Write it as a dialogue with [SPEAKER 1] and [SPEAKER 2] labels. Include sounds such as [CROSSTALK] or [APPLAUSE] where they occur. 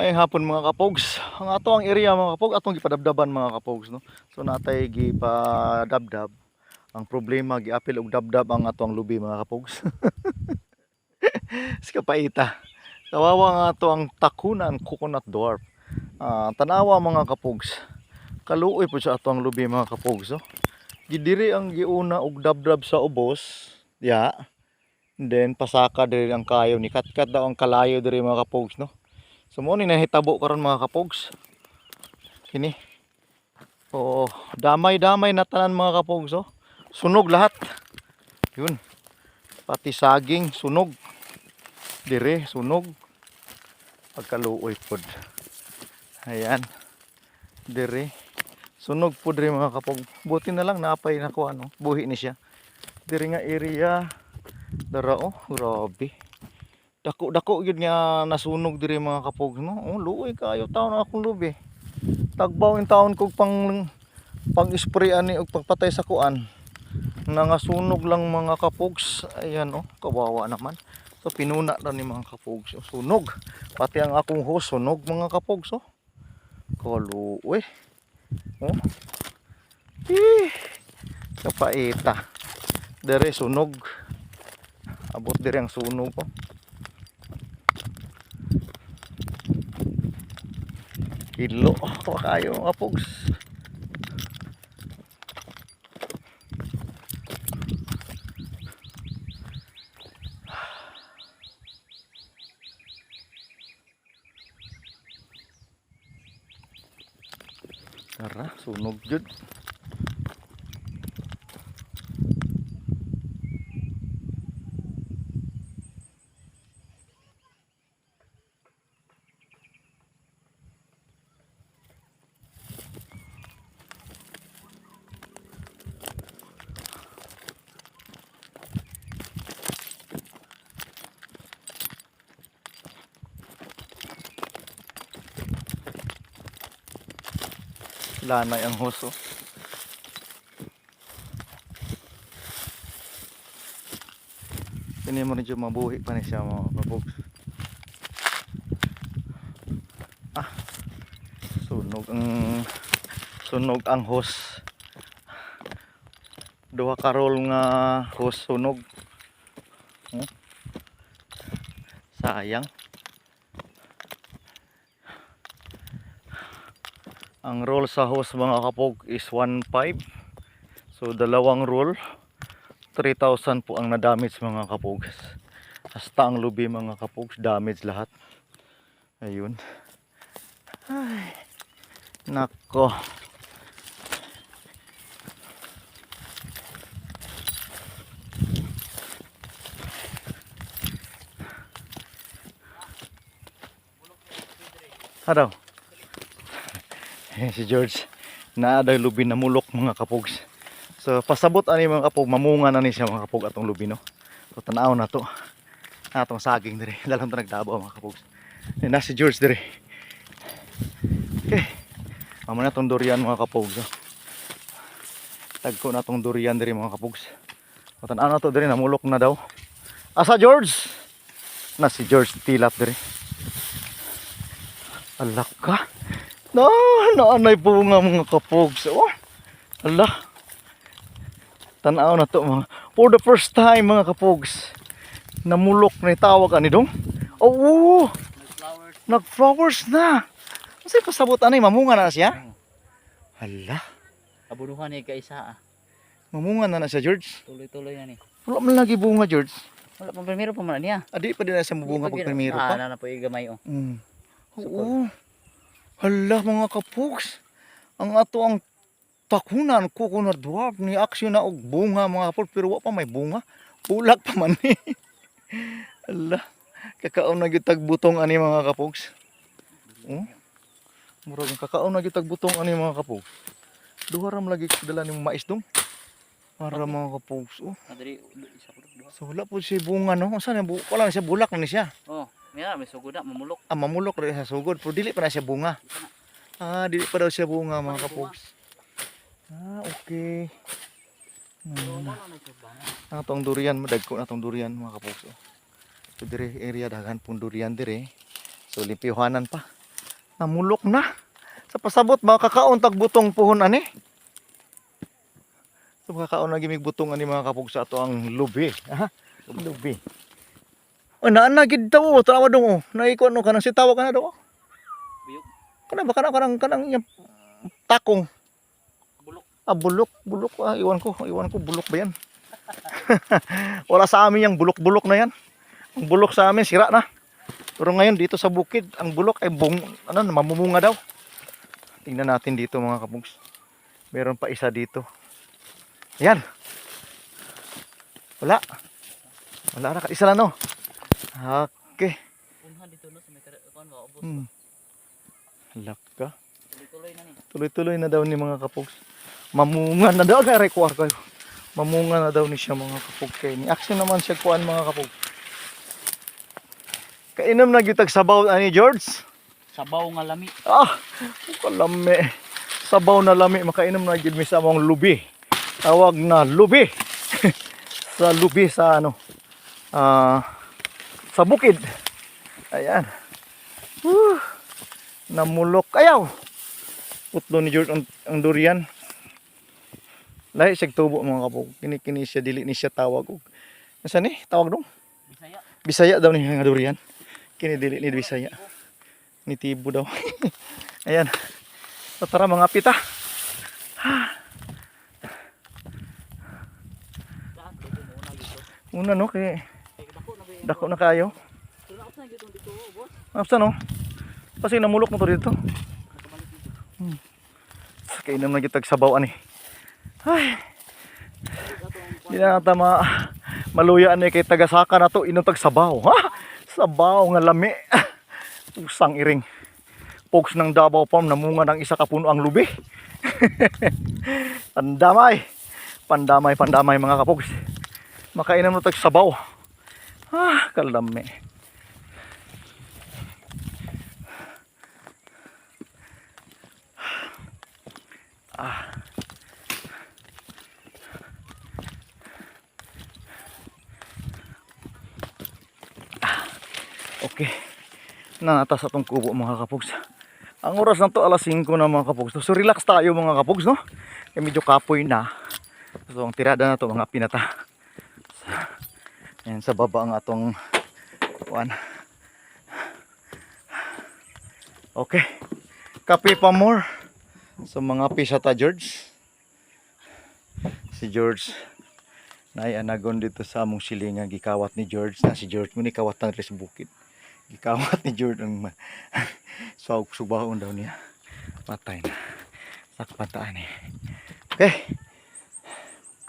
[SPEAKER 1] May hapon mga kapogs. Ang ato ang area mga kapog atong gipadabdaban mga kapogs no. So natay gipadabdab. Ang problema giapil og dabdab ang ato ang lubi mga kapogs. [LAUGHS] Ska paita. Kawawa nga ato ang takunan coconut dwarf. Ah, tanawa mga kapogs. Kaluoy po sa ato ang lubi mga kapogs. No? Gidiri ang giuna og dabdab sa ubos. Ya. And then pasaka diri ang kayo ni katkat daw ang kalayo diri mga kapogs no. So mo ni nahitabo karon mga kapogs. Kini. Oo, damay-damay na tanan mga kapogs oh. Sunog lahat. Yun. Pati saging sunog. Dire sunog. Pagkaluoy pod. Ayan. Dire. Sunog po dire mga kapog. Buti na lang napay na ko ano. Buhi ni siya. Dire nga area. Dara oh, grabe. Dako-dako yun nga nasunog dire mga kapog no. Oh, luoy kayo taon akong lubi. Tagbaw yung taon kog pang pang spray ani og pagpatay sa kuan. Nangasunog lang mga kapogs. Ayan oh, kawawa naman. So pinuna na ni mga kapogs. Oh, sunog. Pati ang akong host sunog mga kapogs oh. Kaluoy. Oh. Eh. Kapaita. Dere sunog. Abot dire ang sunog oh. Kilo. Wa kayo mga pogs. Tara, sunog jud. Lanay ang hoso. Kini mo rin siya mabuhi pa ni siya mga kapogs. Ah. Sunog ang sunog ang hos. Duha ka roll nga hos sunog. Hmm? Sayang. Ang roll sa hose mga kapog is 1.5. So dalawang roll 3,000 po ang na-damage mga kapog. Hasta ang lubi mga kapog damage lahat. Ayun. Ay. Nako. Ano? Ayan si George na daw lubi na mulok mga kapogs so pasabot ani mga kapog mamunga na ni siya mga kapog atong lubi no? So tanaw na to. Atong saging dire. [LAUGHS] Dalang to nagdabo mga kapogs Ayan na si George dire. Okay amo na tong durian mga kapogs oh. tagko na tong durian dire mga kapogs so tanaw na to dire namulok na daw. Asa George? Na si George tilap dire. Alak ka na, naanay bunga mga kapogs. Oh, ala. Tanaw na to mga. For the first time mga kapogs. Namulok na tawag ani dong. Oh,
[SPEAKER 2] Flowers.
[SPEAKER 1] nag-flowers na. Kasi pasabot anay, mamunga na siya. Hala,
[SPEAKER 2] Abunuhan ni kaisa ah.
[SPEAKER 1] mamunga na na siya, George.
[SPEAKER 2] Tuloy-tuloy na ni.
[SPEAKER 1] Wala man lagi bunga, George.
[SPEAKER 2] Wala pang primero pa man niya.
[SPEAKER 1] Adi pa din na siya mabunga pag primero
[SPEAKER 2] Ah,
[SPEAKER 1] pa.
[SPEAKER 2] na na po yung gamay oh.
[SPEAKER 1] Mm. Oo. Hala mga kapogs. Ang ato ang takunan coconut dwarf ni aksyon na og bunga mga kapol pero wa pa may bunga. Bulak pa man ni. [LAUGHS] Hala. Kakaon na gyud butong ani mga kapogs. Oh. Murag kakaon na gyud butong ani mga kapogs. Duha ram lagi dala ni mais dong. Para mga kapogs. Oh.
[SPEAKER 2] Adri isa ko duha.
[SPEAKER 1] So wala po siya bunga no. Saan bu wala na siya bulak na ni siya.
[SPEAKER 2] Oh, mira may sugod na mamulok.
[SPEAKER 1] Ah, mamulok rin sa sugod. Pero dili pa na siya bunga. Ah, dili pa daw siya bunga mga kapogs. Ah, okay. Hmm. Atong durian, madagko na tong durian mga kapogs. oh. So dire area daghan pong durian dire. So limpihanan pa. Namulok na. Sa pasabot makakaon tag butong puhon ani. Sa makakaon na gimig butong ani mga kapug sa ato ang lubi. Ha? Lubi. Oh, naan na gid daw oh, tawa dong oh. Naiko ano kanang sitawa ka na daw. oh.
[SPEAKER 2] Buyog.
[SPEAKER 1] Kana ba kana kanang kanang yung takong
[SPEAKER 2] Bulok.
[SPEAKER 1] Ah, bulok, bulok. Ah, iwan ko, iwan ko bulok ba yan? [LAUGHS] Wala sa amin yung bulok-bulok na yan. Ang bulok sa amin, sira na. Pero ngayon, dito sa bukid, ang bulok ay bung, ano, mamumunga daw. Tingnan natin dito mga kapugs. Meron pa isa dito. Ayan. Wala. Wala na. Isa lang, no?
[SPEAKER 2] Ubos.
[SPEAKER 1] Hmm.
[SPEAKER 2] Na ni.
[SPEAKER 1] Tuloy-tuloy na daw ni mga kapugs. Mamunga na daw. Kaya require ko. Mamunga na daw ni siya mga kapug kay ni. Action naman siya kuan mga kapug. Kainom na gitag sabaw ani George.
[SPEAKER 2] Sabaw nga lami.
[SPEAKER 1] Ah, kalami. Sabaw na lami makainom na gid mi sa among lubi. Tawag na lubi. [LAUGHS] sa lubi sa ano. Ah, sa bukid. Ayan. Woo. Namulok ayaw. Putlo ni George ang, ang durian. Lahi siya tubo mga kapog. Kini-kini siya dili ni siya tawag. Nasa ni? Tawag dong?
[SPEAKER 2] Bisaya.
[SPEAKER 1] Bisaya daw ni nga durian. Kini dili ni Bisaya. Ni Tibo daw. [LAUGHS] Ayan. So, tara mga pita.
[SPEAKER 2] Dito.
[SPEAKER 1] Una no Kay
[SPEAKER 2] dako na
[SPEAKER 1] kayo.
[SPEAKER 2] Tuna sa dito dito boss.
[SPEAKER 1] Apsa no? Kasi namulok mo to dito.
[SPEAKER 2] Nakabalik dito.
[SPEAKER 1] Kay nam na gitag sabaw ani. Ay, di na tama maluya ani kay tagasaka na to inom tag sabaw. Ha? Sabaw nga lami. Usang iring. Pogs ng Davao Farm namunga ng isa ka puno ang lubi. [LAUGHS] pandamay. Pandamay, pandamay mga kapogs. Makainom na tag sabaw. Ah, kalami. Okay. Nanatas atong kubo mga kapogs. Ang oras na to alas 5 na mga kapogs. So relax tayo mga kapogs no. Kaya medyo kapoy na. So ang tirada na to mga pinata. Ayan sa baba ang atong one. Okay. Kape pa more. So mga pisata George. Si George Nay anagon dito sa among silingan gikawat ni George na si George mo ni kawat ng res bukid. Gikawat [LAUGHS] ni George ang so [LAUGHS] subahon daw niya. Patay na. Sakpan taan eh. Okay.